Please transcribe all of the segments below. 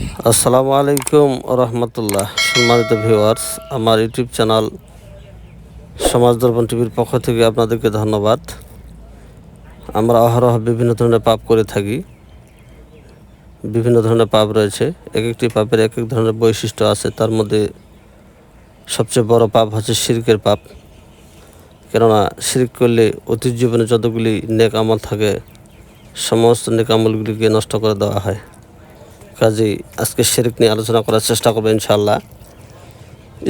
আসসালামু আলাইকুম রহমতুল্লাহ সম্মানিত ভিউয়ার্স, আমার ইউটিউব চ্যানেল সমাজ দর্পণ টিভির পক্ষ থেকে আপনাদেরকে ধন্যবাদ। আমরা অহরহ বিভিন্ন ধরনের পাপ করে থাকি। বিভিন্ন ধরনের পাপ রয়েছে। এক একটি পাপের এক এক ধরনের বৈশিষ্ট্য আছে। তার মধ্যে সবচেয়ে বড় পাপ হচ্ছে শিরকের পাপ। কেননা শিরিক করলে অতীত জীবনে যতগুলি নেক আমল থাকে, সমস্ত নেক আমলগুলিকে নষ্ট করে দেওয়া হয়। কাজেই আজকে শেরিক নিয়ে আলোচনা করার চেষ্টা করব ইনশাল্লাহ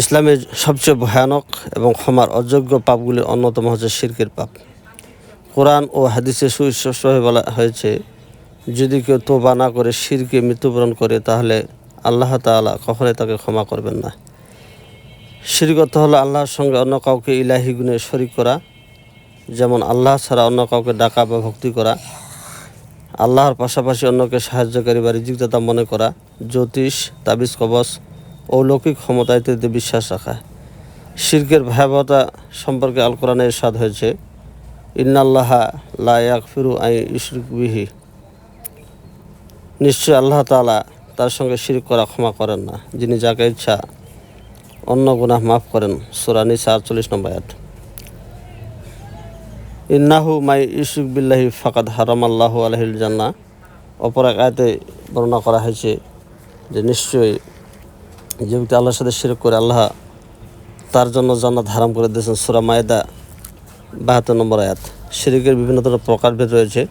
ইসলামের সবচেয়ে ভয়ানক এবং ক্ষমার অযোগ্য পাপগুলির অন্যতম হচ্ছে শিরকের পাপ। কোরআন ও হাদিসে সুস্পষ্টভাবে বলা হয়েছে, যদি কেউ তোবা না করে শিরকে মৃত্যুবরণ করে, তাহলে আল্লাহ তাআলা কখনোই তাকে ক্ষমা করবেন না। শিরগত হলো আল্লাহর সঙ্গে অন্য কাউকে ইলাহি গুণে শরিক করা, যেমন আল্লাহ ছাড়া অন্য কাউকে ডাকা বা ভক্তি করা। আল্লাহর পাশাপাশি অন্যকে সাহায্যকারী বা রিজিকদাতা মনে করা, জ্যোতিষ, তাবিজ, কবচ অলৌকিক ক্ষমতা ইত্যাদিতে বিশ্বাস রাখা। শির্কের ভয়াবহতা সম্পর্কে আল কোরআনে সাদ হয়েছে, ইন্নাল্লাহা লায়াক ফিরু আই ইশরিক বিহি। নিশ্চয় আল্লাহ তালা তার সঙ্গে শিরিক করা ক্ষমা করেন না, যিনি যাকে ইচ্ছা অন্য গুনাহ মাফ করেন। সুরানি আটচল্লিশ নম্বর আট ইন্নাহু মাই ইসুক বিল্লাহি ফাকাদ হারাম আল্লাহ আলহিল জান্না অপর এক আয়তে বর্ণনা করা হয়েছে যে নিশ্চয়ই যে ব্যক্তি আল্লাহর সাথে শিরক করে আল্লাহ তার জন্য জান্নাত হারাম করে দিয়েছেন সুরা মায়দা বাহাত্তর নম্বর আয়াত। শিরিকের বিভিন্ন ধরনের প্রকারভেদ রয়েছে।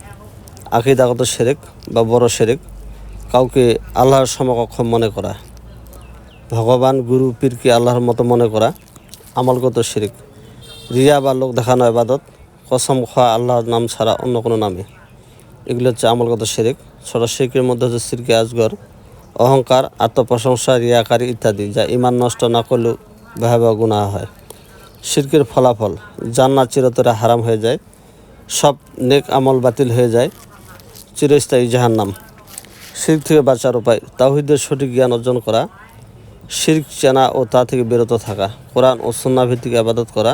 আকিদাগত শেরেক বা বড় শেরেক কাউকে আল্লাহর সমকক্ষ মনে করা, ভগবান, গুরু, পীরকে আল্লাহর মতো মনে করা, আমলগত শিরিক, রিয়া বা লোক দেখানো আবাদত কসম খাওয়া আল্লাহর নাম ছাড়া অন্য কোনো নামে এগুলো হচ্ছে আমলগত শেরেক, ছোট শেরেকের মধ্যে হচ্ছে সিরকে আজগর, অহংকার, আত্মপ্রশংসা, রিয়াকারী ইত্যাদি, যা ইমান নষ্ট না করলেও ভয়াবহ গুণা হয়। শিরকের ফলাফল, জান্নাত চিরতরে হারাম হয়ে যায়, সব নেক আমল বাতিল হয়ে যায়, চিরস্থায়ী জাহান্নাম। শির থেকে বাঁচার উপায় তাহিদের সঠিক জ্ঞান অর্জন করা, শির্ক চেনা ও তা থেকে বিরত থাকা, কোরআন ও সন্না ভিত্তিক আবাদত করা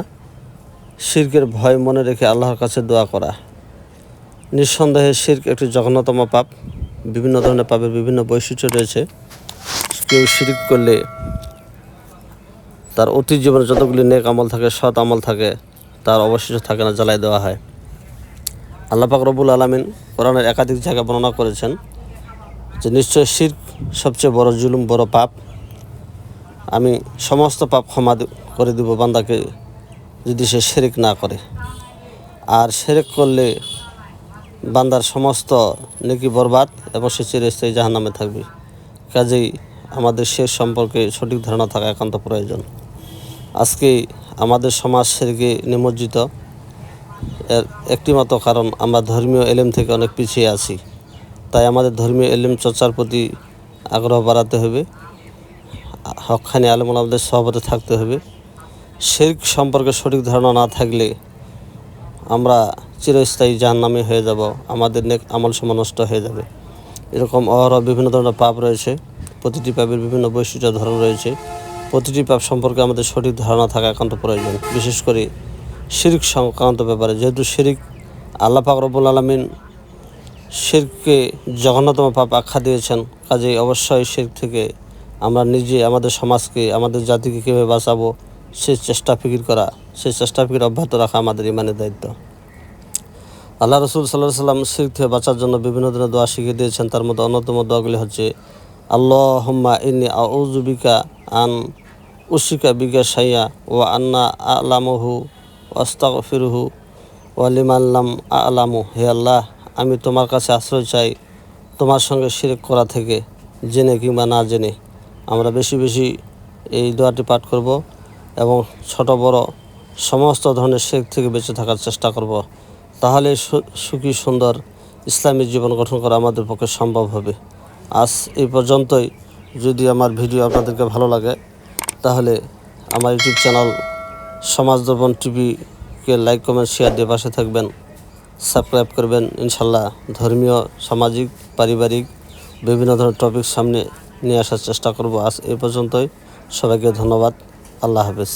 শির্কের ভয় মনে রেখে আল্লাহর কাছে দোয়া করা। নিঃসন্দেহে শির্ক একটি জঘন্যতম পাপ। বিভিন্ন ধরনের পাপের বিভিন্ন বৈশিষ্ট্য রয়েছে। কেউ শিরিক করলে তার অতীত জীবনে যতগুলি নেক আমল থাকে, সৎ আমল থাকে, তার অবশিষ্ট থাকে না জ্বালাই দেওয়া হয়। আল্লাহ পাক রবুল আলমিন কোরআনের একাধিক জায়গায় বর্ণনা করেছেন যে নিশ্চয় শির্ক সবচেয়ে বড় জুলুম, বড় পাপ। আমি সমস্ত পাপ ক্ষমা করে দিব বান্দাকে। যদি সে শেরেক না করে। আর শেরেক করলে বান্দার সমস্ত নেকি বরবাদ এবং সে চিরস্থায়ী জাহান নামে থাকবে। কাজেই আমাদের শেষ সম্পর্কে সঠিক ধারণা থাকা একান্ত প্রয়োজন। আজকে আমাদের সমাজ সেরেকে নিমজ্জিত। এর একটিমাত্র কারণ, আমরা ধর্মীয় এলেম থেকে অনেক পিছিয়ে আছি। তাই আমাদের ধর্মীয় এলেম চর্চার প্রতি আগ্রহ বাড়াতে হবে। হকখানি আলম আমাদের সহবতে থাকতে হবে। শেরক সম্পর্কে সঠিক ধারণা না থাকলে আমরা চিরস্থায়ী নামে হয়ে যাব, আমাদের নেক আমল নষ্ট হয়ে যাবে। এরকম অহরহ বিভিন্ন ধরনের পাপ রয়েছে, প্রতিটি পাপের বিভিন্ন বৈশিষ্ট্য ধরন রয়েছে। প্রতিটি পাপ সম্পর্কে আমাদের সঠিক ধারণা থাকা একান্ত প্রয়োজন। বিশেষ করে শিরিক সংক্রান্ত ব্যাপারে, যেহেতু শিরিক আল্লাহ পাক রবুল আলমিন শিরকে জঘন্যতম পাপ আখ্যা দিয়েছেন, কাজেই অবশ্যই শির থেকে আমরা নিজে, আমাদের সমাজকে, আমাদের জাতিকে কীভাবে বাঁচাবো সে চেষ্টা ফিকির করা, সেই চেষ্টা ফিকির অব্যাহত রাখা আমাদের ইমানের দায়িত্ব। আল্লাহ রসুল সাল্লাহ সাল্লাম শিখ থেকে বাঁচার জন্য বিভিন্ন ধরনের দোয়া শিখিয়ে দিয়েছেন। তার মধ্যে অন্যতম দোয়াগুলি হচ্ছে আল্লাহ হুম্মা ইন্নি আউজুবিকা আন উশিকা বিকা সাইয়া ও আন্না আলামহু অস্তাক ফিরুহু ওয়ালিমাল্লাম আলামু। হে আল্লাহ, আমি তোমার কাছে আশ্রয় চাই, তোমার সঙ্গে শিরেক করা থেকে, জেনে কিংবা না জেনে। আমরা বেশি বেশি এই দোয়াটি পাঠ করব। এবং ছোট বড় সমস্ত ধরনের শেখ থেকে বেঁচে থাকার চেষ্টা করব। তাহলে সুখী, সুন্দর ইসলামী জীবন গঠন করা আমাদের পক্ষে সম্ভব হবে। আজ এই পর্যন্তই। যদি আমার ভিডিও আপনাদেরকে ভালো লাগে, তাহলে আমার ইউটিউব চ্যানেল সমাজ দর্পণ টিভিকে লাইক, কমেন্ট, শেয়ার দিয়ে পাশে থাকবেন। সাবস্ক্রাইব করবেন। ইনশাল্লাহ ধর্মীয়, সামাজিক, পারিবারিক বিভিন্ন ধরনের টপিক সামনে নিয়ে আসার চেষ্টা করব। আজ এই পর্যন্তই। সবাইকে ধন্যবাদ। আল্লাহ হাফেজ।